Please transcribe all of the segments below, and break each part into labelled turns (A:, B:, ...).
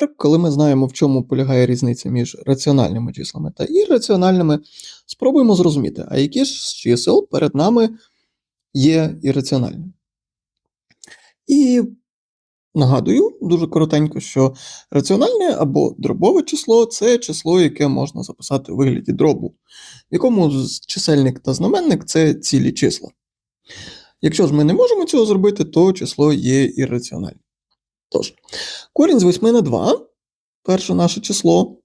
A: тепер, коли ми знаємо, в чому полягає різниця між раціональними числами та ірраціональними, спробуємо зрозуміти, а які ж з чисел перед нами є ірраціональними. І нагадую дуже коротенько, що раціональне або дробове число це число, яке можна записати у вигляді дробу, в якому чисельник та знаменник це цілі числа. Якщо ж ми не можемо цього зробити, то число є ірраціональним. Тож, корінь з 8 на 2, перше наше число,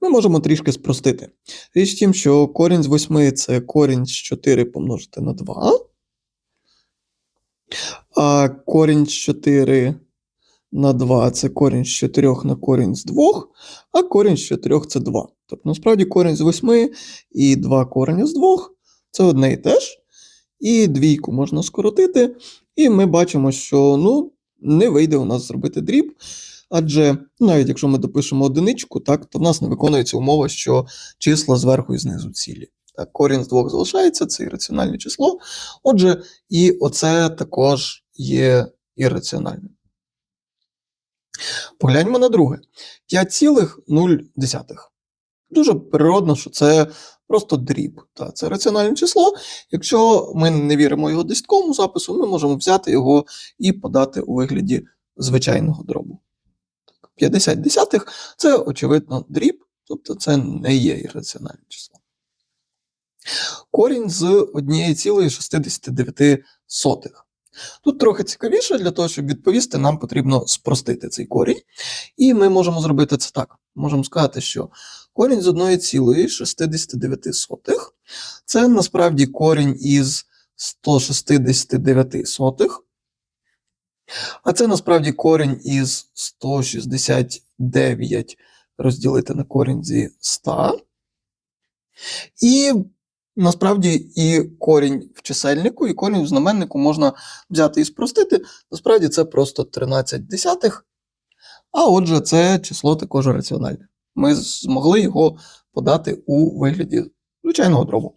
A: ми можемо трішки спростити. Річ в тім, що корінь з 8 це корінь з 4 помножити на 2. А корінь з 4 на 2 це корінь з 4 на корінь з 2, а корінь з 4 це 2. Тобто, насправді корінь з 8 і 2 корення з 2 це одне і те ж. І двійку можна скоротити, і ми бачимо, що ну, не вийде у нас зробити дріб. Адже навіть якщо ми допишемо одиничку, так, то в нас не виконується умова, що числа зверху і знизу цілі. Так, корінь з двох залишається, це ірраціональне число. Отже, і оце також є ірраціональним. Погляньмо на друге. 5,0. Дуже природно, що це просто дріб. Та, це раціональне число. Якщо ми не віримо його десятковому запису, ми можемо взяти його і подати у вигляді звичайного дробу. 50 десятих це, очевидно, дріб, тобто це не є ірраціональне число. Корінь з 1,69. Тут трохи цікавіше, для того, щоб відповісти, нам потрібно спростити цей корінь. І ми можемо зробити це так. Можемо сказати, що корінь з 1,69 це насправді корінь із 169 сотих. А це насправді корінь із 169 розділити на корінь зі 100. І насправді і корінь в чисельнику, і корінь в знаменнику можна взяти і спростити. Насправді це просто 13 десятих. А отже, це число також раціональне. Ми змогли його подати у вигляді звичайного дробу.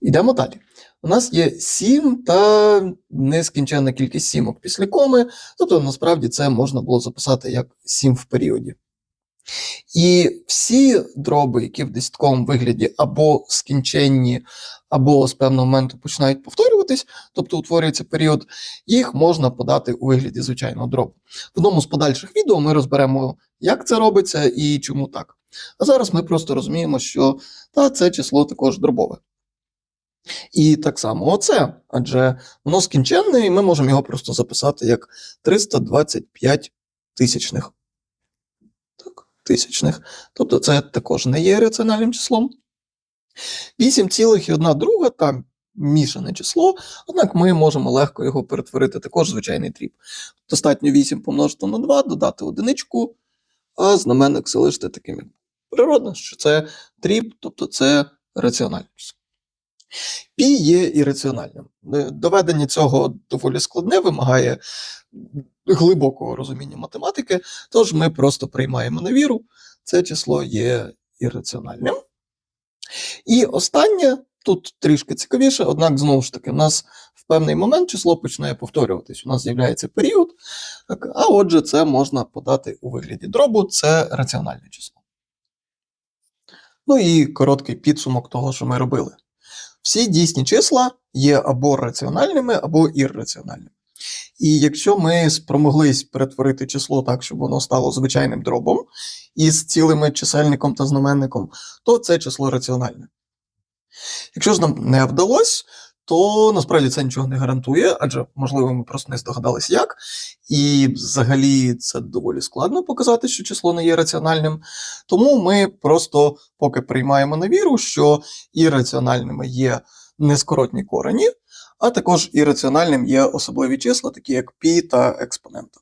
A: Йдемо далі. У нас є 7 та нескінченна кількість сімок після коми, тобто насправді це можна було записати як 7 в періоді. І всі дроби, які в десятковому вигляді або скінченні, або з певного моменту починають повторюватись, тобто утворюється період, їх можна подати у вигляді звичайного дробу. В одному з подальших відео ми розберемо, як це робиться і чому так. А зараз ми просто розуміємо, що та, це число також дробове. І так само оце, адже воно скінченне, і ми можемо його просто записати як 325 тисячних. Тисячних. Тобто це також не є раціональним числом. 8,1 друга там мішане число, однак ми можемо легко його перетворити також звичайний дріб. Достатньо 8 помножити на 2, додати одиничку, а знаменник залишити таким. Природно, що це дріб, тобто це раціональне число. Пі є ірраціональним. Е, Доведення цього доволі складне, вимагає глибокого розуміння математики, тож ми просто приймаємо на віру, це число є ірраціональним. І останнє, тут трішки цікавіше, однак знову ж таки, в нас в певний момент число починає повторюватись. У нас з'являється період, а отже, це можна подати у вигляді дробу, це раціональне число. Ну і короткий підсумок того, що ми робили. Всі дійсні числа є або раціональними, або ірраціональними. І якщо ми спромоглись перетворити число так, щоб воно стало звичайним дробом із цілими чисельником та знаменником, то це число раціональне. Якщо ж нам не вдалося, то насправді це нічого не гарантує, адже, можливо, ми просто не здогадались як. І взагалі це доволі складно показати, що число не є раціональним. Тому ми просто поки приймаємо на віру, що ірраціональними є нескоротні корені, а також ірраціональним є особливі числа, такі як пі та експонента.